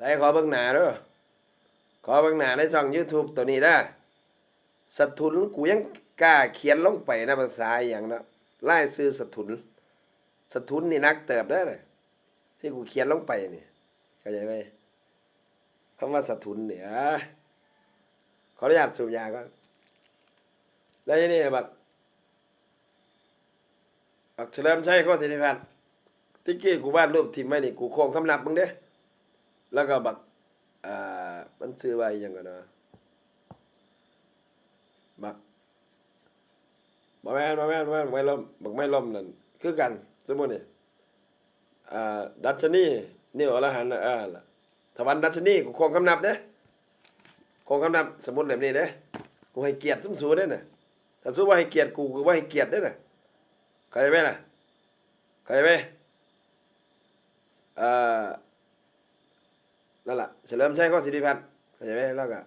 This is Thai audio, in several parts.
ใส่ขอเบิ่งหน้าด้อขอเบิ่งหน้าในช่อง YouTube ตัวนี้นะสถุนกูยังกล้าเขียนลงไปนะภาษาอย่างนะไล่ซื้อสถุน สถุนนี่นักเติบได้เลยที่กูเขียนลงไปนี่เข้าใจไหมคำว่าสถุนเนี่ยขออนุญาตสูบยาก่อนแล้วทีนี่บักบักเฉลิมชัยโคตรธิติพันธ์ที่กี้กูวาดรูปทิมไว้นี่กูโค้งคำนับมึงเด้อ แล้วก็บักอ่ามันซื้อไว้ยังกันเนาะบักบ่แม่นบ่แม่นบ่แม่นไม่ล่มบักไม่ล่มนั่นคือกันสมมุตินี่อ่าดัชนีนิ้วอรหันต์อ่าล่ะทวันดัชนีกูคงคำนับเด้โคงคำนับสมมุติแบบนี้เด้กูให้เกียรติสมสูเด้น่ะถ้าสู้ว่าให้เกียรติกูกูว่าให้เกียรติเด้น่ะเข้าใจไหมล่ะเข้าใจไหมอ่า นั่นแหละเฉลิมชัยข้อสิริพัฒน์เข้าใจไหมแล้วก็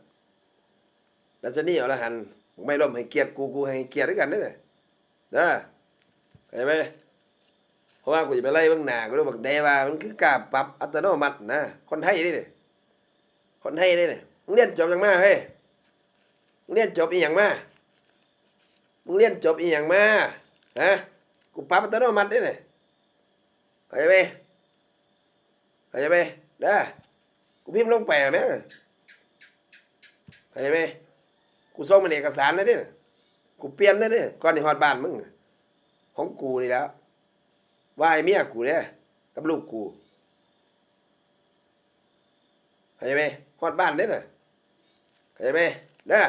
ดัชนีอรหันไม่ล้มให้เกียรติกูกูให้เกียรติด้วยกันนี่แหละนะเข้าใจไหมเพราะว่ากูจะไปไล่บื้องหนากูรู้บอกเดว่ามันคือการปรับอัตโนมัตินะคนไทยนี่เนี่ยคนไทยนี่เนี่ยมึงเรียนจบยังมาเฮ้ยมึงเรียนจบอีหยังมามึงเรียนจบอีหยังมาฮะกูปรับอัตโนมัตินี่เนี่ยเข้าใจไหมเข้าใจไหมเด้อ กูพิมพ์ลงไปแล้วแม่เข้าใจไหมกูส่งมันเอกสารแล้วเนี่ยกูเปลี่ยนแล้วเนี่ยก่อนที่ฮอดบ้านมึงของกูนี่แล้วว่าไอ้เมียกูเนี่ยกับลูกกูเข้าใจไหมฮอดบ้านเด้อน่ะเข้าใจไหมเด้อ